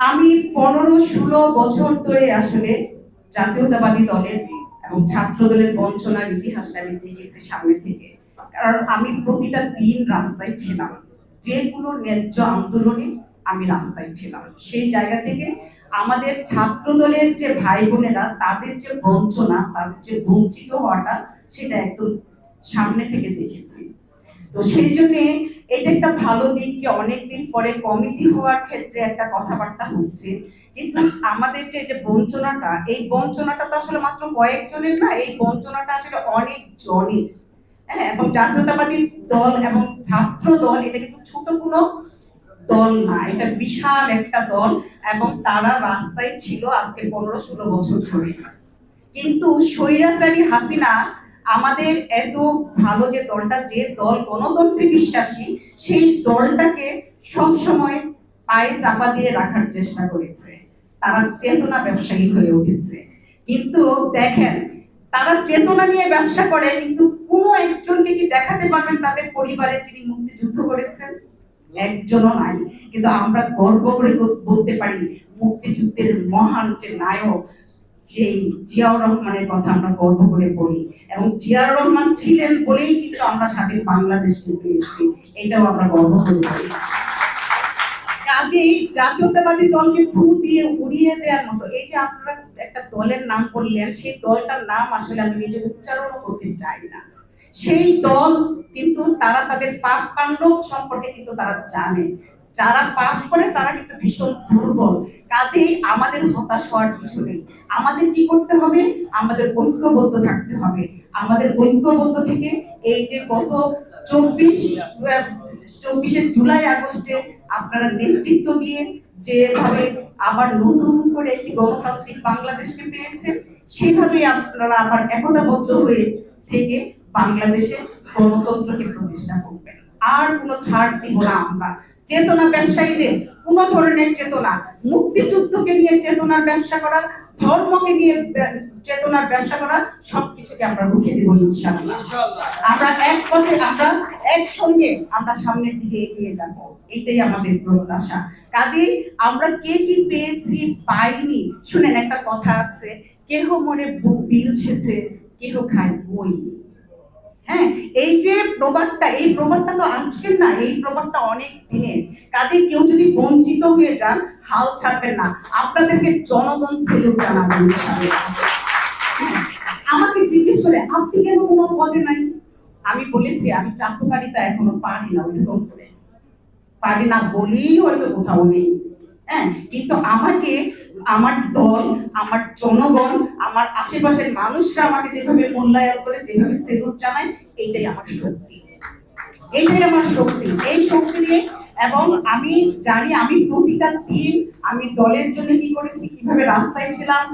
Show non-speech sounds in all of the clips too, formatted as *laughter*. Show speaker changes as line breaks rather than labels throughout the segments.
আমি পনেরো ষোলো বছর ধরে আসলে জাতীয়তাবাদী দলের এবং ছাত্র দলের বঞ্চনার ইতিহাসটা আমি দেখেছি সামনে থেকে। কারণ আমি প্রতিটা দিন রাস্তায় ছিলাম। যে কোনো ন্যায্য আন্দোলনে আমি রাস্তায় ছিলাম। সেই জায়গা থেকে আমাদের ছাত্র দলের যে ভাই বোনেরা, তাদের যে বঞ্চনা তাদের যে বঞ্চিত হওয়াটা, সেটা একদম সামনে থেকে দেখেছি। তো সেই জন্যে এটা একটা ভালো দিক যে অনেকদিন পরে কমিটি হওয়ার ক্ষেত্রে একটা কথাবার্তা হচ্ছে। কিন্তু আমাদের যে যে বঞ্চনাটা, এই বঞ্চনাটা তো আসলে মাত্র কয়েকজনের না, এই বঞ্চনাটা আসলে অনেক জনের। হ্যাঁ এবং জাতীয়তাবাদী দল এবং ছাত্র দল, এটা কিন্তু ছোট কোনো দল না, এটা বিশাল একটা দল এবং তারা রাস্তায় ছিল আজকে পনেরো ষোলো বছর ধরে। কিন্তু স্বৈরাচারী হাসিনা আমাদের এত ভালো যে দলটা, যে দল গণতন্ত্রে বিশ্বাসী, সেই দলটাকে সব সময় পায়ে চাপা দিয়ে রাখার চেষ্টা করেছে। তারা চেতনা ব্যবসায়ী হয়ে উঠেছে। কিন্তু দেখেন, তারা চেতনা নিয়ে ব্যবসা করে, কিন্তু কোনো একজনকে কি দেখাতে পারবেন তাদের পরিবারের যিনি মুক্তিযুদ্ধ করেছেন? একজনও নাই। কিন্তু আমরা গর্ব করে বলতে পারি, মুক্তিযুদ্ধের মহান যে নায়ক যে জিয়াউর রহমানের কথা আমরা গর্ব করে বলি এবং জিয়াউর রহমান ছিলেন বলেই কিন্তু আমরা স্বাধীন বাংলাদেশকে পেয়েছি এটাও আমরা গর্ব করে বলি কাজেই জাতীয়তাবাদী দলকে ফু দিয়ে উড়িয়ে দেওয়ার মতো, এই যে আপনারা একটা দলের নাম বললেন সেই দলটার নাম আসলে আমি নিজে উচ্চারণও করতে চাই না। সেই দল কিন্তু তারা তাদের পাপ কাণ্ড সম্পর্কে কিন্তু তারা জানে। যারা পাপ করে, তারা কিন্তু ভীষণ দুর্বল। কাজেই আমাদের হতাশ হওয়ার কিছু নেই। আমাদের কি করতে হবে? আমাদের ঐক্যবদ্ধ থাকতে হবে। আমাদের ঐক্যবদ্ধ থেকে এই যে গত চব্বিশ চব্বিশে জুলাই, আগস্টে আপনারা নেতৃত্ব দিয়ে যেভাবে আবার নতুন করে একটি গণতান্ত্রিক বাংলাদেশকে পেয়েছেন সেভাবেই আপনারা আবার একতাবদ্ধ হয়ে থেকে বাংলাদেশে গণতন্ত্রকে প্রতিষ্ঠা করবেন। আর কোনো ছাড় দিব না আমরা। চেতনা ব্যবসায়ীদের কোন ধরনের চেতনা। মুক্তিযুদ্ধকে নিয়ে চেতনার ব্যবসা করা ধর্মকে নিয়ে চেতনার ব্যবসা করা সবকিছুকে আমরা রুখে দেবো ইনশাআল্লাহ। আমরা এক পথে আমরা একসঙ্গে আমরা সামনের দিকে এগিয়ে যাব। এটাই আমাদের প্রত্যাশা কাজেই আমরা কে কি পেয়েছি পাইনি। শুনেন একটা কথা আছে কেহ মনে বিল সেছে কেহ খায় বই। হ্যাঁ এই যে প্রবাদটা এই প্রবাদটা তো আজকের না এই প্রবাদটা অনেক দিনের। কাজে কেউ যদি বঞ্চিত হয়ে যান হাল ছাড়বেন না। আপনাদেরকে জনগণ সেলুট জানাবেন হ্যাঁ, আমাকে জিজ্ঞেস করে আপনি কেন কোনো পদে নাই? আমি বলেছি আমি চাটুকারিতা এখনও পারি না ওইরকম করে। পারি না বলেই হয়তো কোথাও নেই। হ্যাঁ কিন্তু আমাকে আমার দল, আমার জনগণ, আমার আশেপাশের মানুষরা আমাকে যেভাবে মূল্যায়ন করে, যেভাবে সেলুট জানায়, এইটাই আমার শক্তি। এইটাই আমার শক্তি। এই শক্তি নিয়ে এবং আমি জানি, আমি প্রতিটা দিন আমি দলের জন্য কি করেছি, কীভাবে রাস্তায় ছিলাম,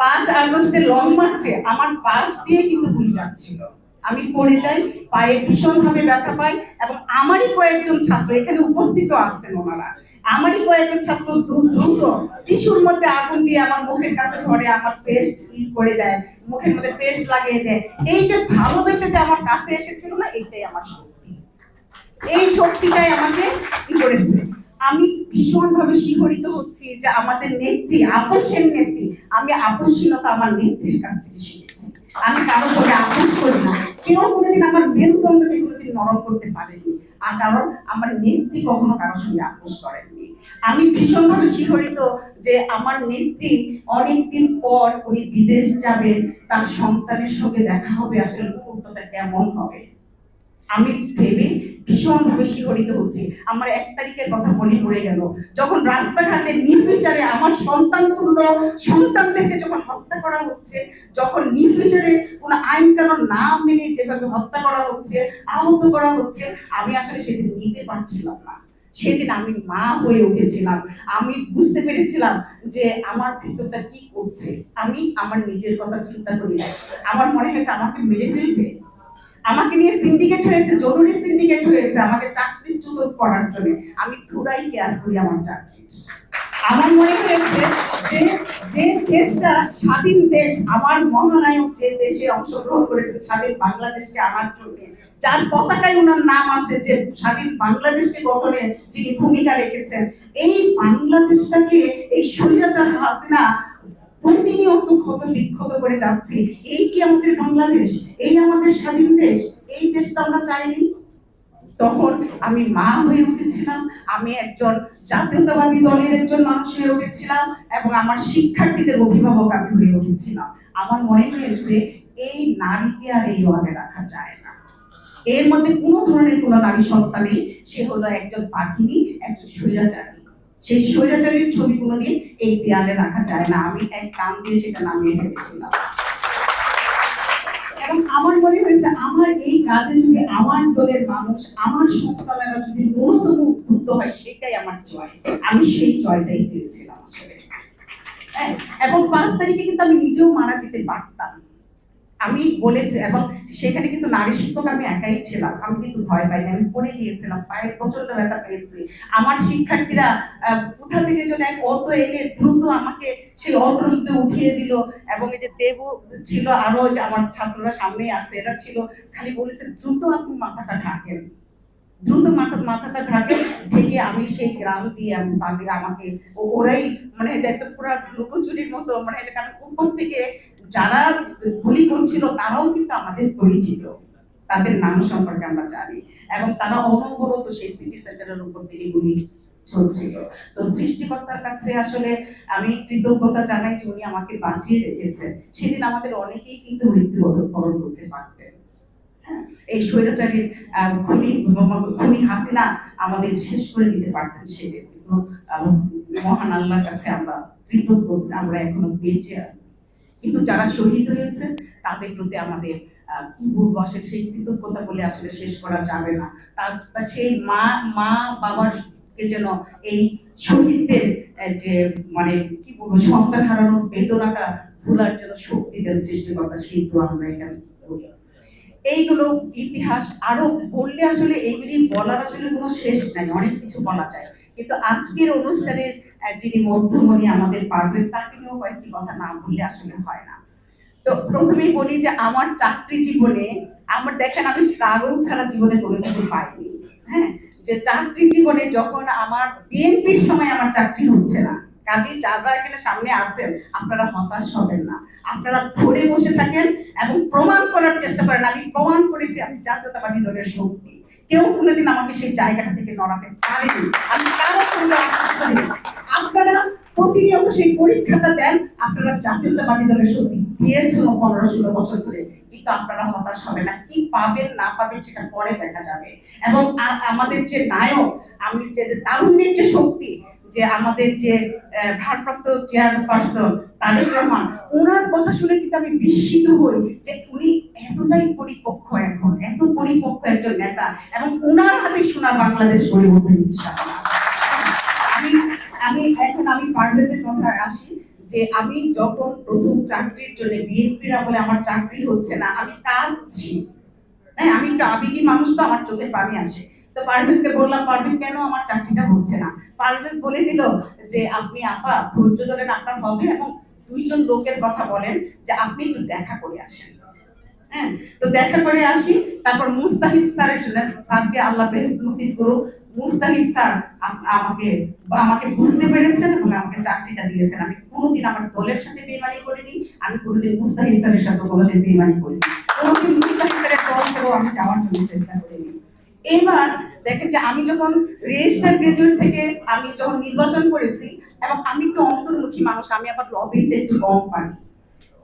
পাঁচ আগস্টে লং মার্চে আমার পাশ দিয়ে কিন্তু গুলি যাচ্ছিল। আমি পড়ে যাই, পায়ে ভীষণ ভাবে ব্যথা পাই এবং আমারই কয়েকজন ছাত্র এখানে উপস্থিত আছেন ওনারা। আমারই কয়েকজন ছাত্র দ্রু- দ্রুত টিস্যুর মধ্যে আগুন দিয়ে আমার মুখের কাছে ধরে, আমার পেস্ট ই করে দেয়, মুখের মধ্যে পেস্ট লাগিয়ে দেয়। এই যে ভালোবেসে যে আমার কাছে এসেছিল না, এইটাই আমার শক্তি। এই শক্তিটাই আমাকে কি করেছে। আমি ভীষণভাবে শিহরিত হচ্ছি যে আমাদের নেত্রী, আপসের নেত্রী, আমি আপসহীনতা আমার নেত্রীর কাছ থেকে শিখেছি। আমি কারোর সঙ্গে আপোষ করি না। কেউ কোনোদিন আমার মেরুদণ্ডকে কোনোদিন নরম করতে পারেনি। আর কারণ আমার নেত্রী কখনো কারোর সঙ্গে আপোষ করেননি। আমি ভীষণভাবে শিহরিত যে আমার নেত্রী অনেকদিন পর উনি বিদেশ যাবেন, তার সন্তানের সঙ্গে দেখা হবে, আসলে মুহূর্তটা কেমন হবে? আমি ভেবে ভীষণভাবে শিহরিত হচ্ছি। আমার এক তারিখের কথা মনে পড়ে গেল। যখন রাস্তাঘাটে নির্বিচারে আমার সন্তান তুল্য সন্তানদেরকে যখন হত্যা করা হচ্ছে, যখন নির্বিচারে কোনো আইন কানুন না মেনে যেভাবে হত্যা করা হচ্ছে, আহত করা হচ্ছে, আমি আসলে সেদিন নিতে পারছিলাম না। সেদিন আমি মা হয়ে উঠেছিলাম। আমি বুঝতে পেরেছিলাম যে আমার ভিতরটা কি করছে। আমি আমার নিজের কথা চিন্তা করি। আমার মনে হয়েছে আমাকে মেরে ফেলবে। আমাকে নিয়ে সিন্ডিকেট হয়েছে, জরুরি সিন্ডিকেট হয়েছে, আমাকে চাকরিচ্যুত করার জন্য। আমি থোড়াই কেয়ার করি আমার চাকরি। আমার মনে হয়েছে যে যে দেশটা স্বাধীন দেশ, আমার মহানায়ক যে দেশে অংশগ্রহণ করেছে, স্বাধীন বাংলাদেশকে আনার জন্য, যার পতাকায় ওনার নাম আছে যে স্বাধীন বাংলাদেশকে গঠনে যিনি ভূমিকা রেখেছেন, এই বাংলাদেশটাকে, এই স্বৈরাচার হাসিনা প্রতিনিয়ত ক্ষত বিক্ষত করে যাচ্ছে। এই কি আমাদের বাংলাদেশ? এই আমাদের স্বাধীন দেশ? এই দেশটা আমরা চাইনি। তখন আমি মা হয়ে উঠেছিলাম। আমি একজন জাতীয়তাবাদী দলের একজন মানুষ হয়ে উঠেছিলাম এবং আমার শিক্ষার্থীদের অভিভাবক আমি হয়ে উঠেছিলাম। আমার মনে হয়েছে, এই নারীকে আর এই ওয়ালে রাখা যায় না। এর মধ্যে কোনো ধরনের কোনো নারী সত্তা নেই। সে হলো একজন পাখিনী একজন স্বৈরাচারী। সেই স্বৈরাচারীর ছবি কোনোদিন এই দেয়ালে রাখা যায় না। আমি এক কান দিয়ে সেটা নামিয়ে ফেলেছিলাম। এবং আমার মনে হয়েছে আমার এই কাজে যদি আমার দলের মানুষ আমার সন্তানেরা যদি ন্যূনতম উদ্বুদ্ধ হয় সেটাই আমার জয়। আমি সেই জয়টাই চেয়েছিলাম আসলে। হ্যাঁ, এবং পাঁচ তারিখে কিন্তু আমি নিজেও মারা যেতে পারতাম আমি বলেছি এবং সেখানে কিন্তু নারী শিক্ষক আমি একাই ছিলাম। আমি কিন্তু ভয় পাইনি, আমি পড়ে গিয়েছিলাম, পায়ের প্রচণ্ড ব্যথা পেয়েছি। আমার শিক্ষার্থীরা কোথা থেকে যেন এক অটো এনে দ্রুত আমাকে সেই অটোর মধ্যে উঠিয়ে দিল এবং এই যে দেব ছিল আরও যে আমার ছাত্ররা সামনে আছে এটা ছিল খালি বলেছে, দ্রুত আপনি মাথাটা ঢাকেন। দ্রুত মাথা মাথাটা ঢাকে, ঢেকে আমি সেই গ্রাম দিয়ে আমি পালিয়ে আমাকে ওরাই মানে দেখতে পুরো লুকোচুরির মতো মানে কারণ উপর থেকে যারা গুলি করছিল তারাও কিন্তু আমাদের পরিচিত। তাদের নাম সম্পর্কে আমরা জানি। এবং তারা অনবরত সেই সিটি সেন্টারের উপর থেকে গুলি চলছিল তো সৃষ্টিকর্তার কাছে আসলে আমি কৃতজ্ঞতা জানাই যে উনি আমাকে বাঁচিয়ে রেখেছেন। সেদিন আমাদের অনেকেই কিন্তু মৃত্যুবরণ করতে পারতেন। এই খুনি খুনি হাসিনা আমাদের শেষ করে দিতে পারতেন সেদিন কিন্তু মহান আল্লাহর কাছে আমরা কৃতজ্ঞ, আমরা এখনও বেঁচে আছি। কিন্তু যারা শহীদ হয়েছে, তাদের প্রতি আমাদের আসলে সেই কৃতজ্ঞতা বলে আসলে শেষ করা যাবে না। তার সেই মা মা বাবার কে যেন এই শহীদদের যে মানে কি বলব, সন্তান হারানোর বেদনাটা ভুলার জন্য শক্তি দেন সৃষ্টিকর্তা, সেই তো আমরা এখানে। এইগুলো ইতিহাস আরও বললে আসলে এইগুলি বলার আসলে কোনো শেষ নাই, অনেক কিছু বলা যায়। কিন্তু আজকের অনুষ্ঠানের যিনি মধ্যমণি আমাদের পারভেজ, তাকে নিয়েও কয়েকটি কথা না বললে আসলে হয় না। তো প্রথমেই বলি যে আমার চাকরি জীবনে, আমার দেখেন আমি স্ট্রাগল ছাড়া জীবনে কোনো কিছু পাইনি। হ্যাঁ? যে চাকরি জীবনে যখন আমার বিএনপির সময় আমার চাকরি হচ্ছে না কাজেই যারা এখানে সামনে আছেন, আপনারা হতাশ হবেন না। আপনারা ধরে বসে থাকেন এবং প্রমাণ করার চেষ্টা করেন। আমি প্রমাণ করেছি, আমি জাতীয়তাবাদী দলের শক্তি। কেউ কোনোদিন আমাকে সেই জায়গাটা থেকে নড়াতে পারেনি। আমি কারোর সঙ্গে আপনারা প্রতিনিয়ত সেই পরীক্ষাটা দেন, আপনারা জাতীয়তাবাদী দলের শক্তি দিয়েছেন পনেরো ষোলো বছর ধরে। কিন্তু আপনারা হতাশ হবে না। কি পাবেন, না পাবেন সেটা পরে দেখা যাবে। এবং আমাদের যে নায়ক, আমি যে তারুণ্যের যে শক্তি যে আমাদের যে ভারপ্রাপ্ত চেয়ারপারসন তারেক রহমান ওনার কথা শুনে কিন্তু আমি বিস্মিত হই যে উনি এতটাই পরিপক্ক এখন, এত পরিপক্ক একজন নেতা এবং ওনার হাতে শোনা বাংলাদেশ গড়ে উঠবে। আমি আমি এখন আমি পারভেজের কথায় আসি যে আমি যখন প্রথম চাকরির জন্য বিএনপির আমলে আমার চাকরি হচ্ছে না, আমি কাঁদছি হ্যাঁ আমি একটু আবেগী মানুষ তো, আমার চোখে পানি আসে তো পারভেজকে বললাম পারভেজ কেন আমার চাকরিটা হচ্ছে না? পারভেজ বলে দিল যে, আপনি আপা, ধৈর্য ধরেন, আপনার হবে এবং দুইজন লোকের কথা বলেন যে, আপনি একটু দেখা করে আসেন। হ্যাঁ তো দেখা করে আসি, তারপর মুস্তাহিদ স্যারের স্যারকে আল্লাহ বেহেস্ত নসিব করুক। মুস্তাহিদ স্যার আমাকে আমাকে বুঝতে পেরেছেন এবং আমাকে চাকরিটা দিয়েছেন। আমি কোনোদিন আমার দলের সাথে বেমানি করিনি, আমি কোনোদিন মুস্তাহিদ স্যারের সাথে কোনোদিন বেমানি করিনি। কোনোদিন মুস্তাহিদ স্যারের দল আমি যাওয়ার জন্য চেষ্টা করিনি। এবার দেখেন যে আমি যখন রেজিস্টার গ্রাজুয়েট থেকে আমি যখন নির্বাচন করেছি এবং আমি একটু অন্তর্মুখী মানুষ, আমি আবার লবিতে একটু কম পারি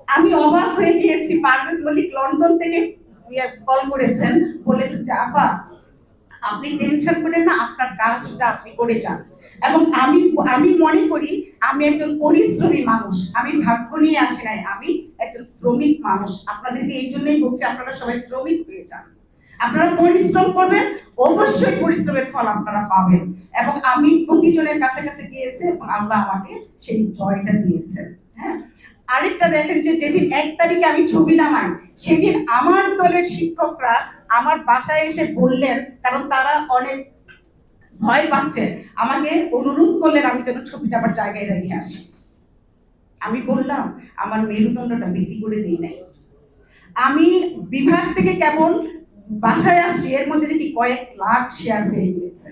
আমি অবাক হয়ে গিয়েছি, পারভেজ মল্লিক লন্ডন থেকে কল করেছেন, বলেছেন যে, আপা, আপনি টেনশন করেন না, আপনার কাজটা আপনি করে যান। এবং আমি আমি মনে করি, আমি একজন পরিশ্রমী মানুষ, আমি ভাগ্য নিয়ে আসি নাই, আমি একজন শ্রমিক মানুষ। আপনাদেরকে এই জন্যই বলছি, আপনারা সবাই শ্রমিক হয়ে যান। আপনারা পরিশ্রম করবেন, অবশ্যই পরিশ্রমের ফল আপনারা পাবেন। এবং আমি প্রতিজনের কাছে কাছে গিয়েছি এবং আল্লাহ আমাকে সেই জয়টা দিয়েছেন হ্যাঁ? আরেকটা দেখেন যে যেদিন এক তারিখে আমি ছবি নামাই, সেদিন আমার দলের শিক্ষকরা আমার বাসায় এসে বললেন, কারণ তারা অনেক ভয় পাচ্ছেন আমাকে অনুরোধ করলেন আমি যেন ছবিটা আবার জায়গায় রেখে আসি। আমি বললাম, আমার মেরুদণ্ডটা বিক্রি করে দিই নাই। আমি বিভাগ থেকে কেমন বাসায় আসছি এর মধ্যে দেখি কয়েক লাখ শেয়ার হয়ে গিয়েছে।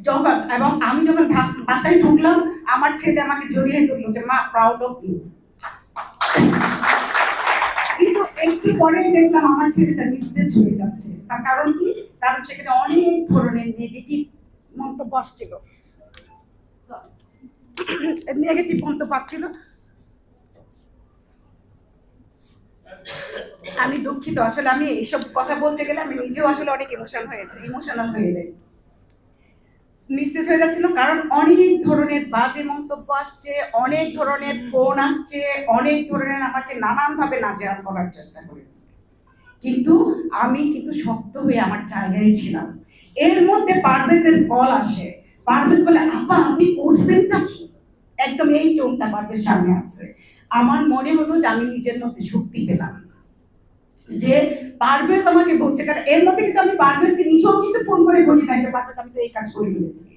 যখন এবং আমি যখন বাসায় ঢুকলাম আমার ছেলে আমাকে জড়িয়ে ধরলো যে মা প্রাউড অফ ইউ কিন্তু একটু পরে দেখলাম আমার ছেলেটা নিস্তেজ হয়ে যাচ্ছে। তার কারণ কি? কারণ সেখানে অনেক ধরনের নেগেটিভ মন্তব্য আসছিল। নেগেটিভ *coughs* মন্তব্য আসছিল। আমি দুঃখিত, আসলে আমি এইসব কথা বলতে গেলে আমি নিজেও আসলে অনেক ইমোশন হয়েছে ইমোশনাল হয়ে যাই। নিস্তেজ হয়ে যাচ্ছিল কারণ অনেক ধরনের বাজে মন্তব্য আসছে, অনেক ধরনের ফোন আসছে, অনেক ধরনের আমাকে নানান ভাবে নাজেহাল করার চেষ্টা করেছে। কিন্তু আমি কিন্তু শক্ত হয়ে আমার জায়গায় ছিলাম। এর মধ্যে পারভেজের কল আসে। পারভেজ বলে, আপা, আপনি করছেনটা কি? একদম এই টোনটা পারভেজ সামনে আছে। আমার মনে হলো যে আমি নিজের মধ্যে শক্তি পেলাম। যে পারভেজ আমাকে বলছে, কারণ এর মধ্যে কিন্তু আমি পারভেজকে নিজেও কিন্তু ফোন করে বলি না যে পারভেজ আমি তো এই কাজ করে ফেলেছি।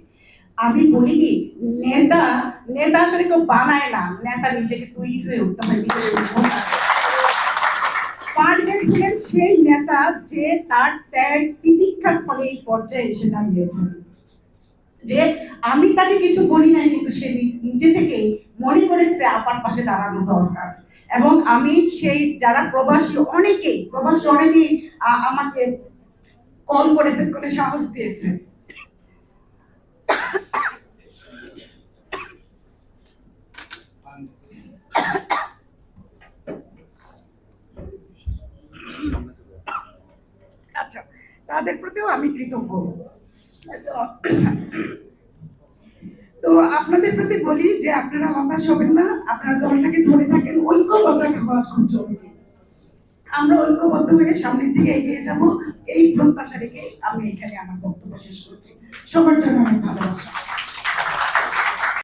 আমি বলি কি, নেতা নেতা আসলে কেউ বানায় না। নেতা নিজেকে তৈরি হয়ে উঠতে হয় পারভেজ ছিলেন সেই নেতা যে তার ত্যাগ তিতিক্ষার ফলে এই পর্যায়ে এসে দাঁড়িয়েছেন। যে আমি তাকে কিছু বলি নাই, কিন্তু সে নিজে থেকে মনে করেছে আপার পাশে দাঁড়ানো দরকার। এবং আমি সেই যারা প্রবাসী, অনেকেই প্রবাসী অনেকেই আমাকে কল করেছে করে সাহস দিয়েছেন। আচ্ছা তাদের প্রতিও আমি কৃতজ্ঞ। তো- আপনাদের প্রতি বলি যে আপনারা হতাশ হবেন না, আপনারা দলটাকে ধরে থাকেন ঐক্যবদ্ধটা হওয়া খুব জরুরি। আমরা ঐক্যবদ্ধ হয়ে সামনের দিকে এগিয়ে যাব। এই প্রত্যাশা রেখে আমি এখানে আমার বক্তব্য শেষ করছি। সবার জন্য অনেক ভালোবাসা।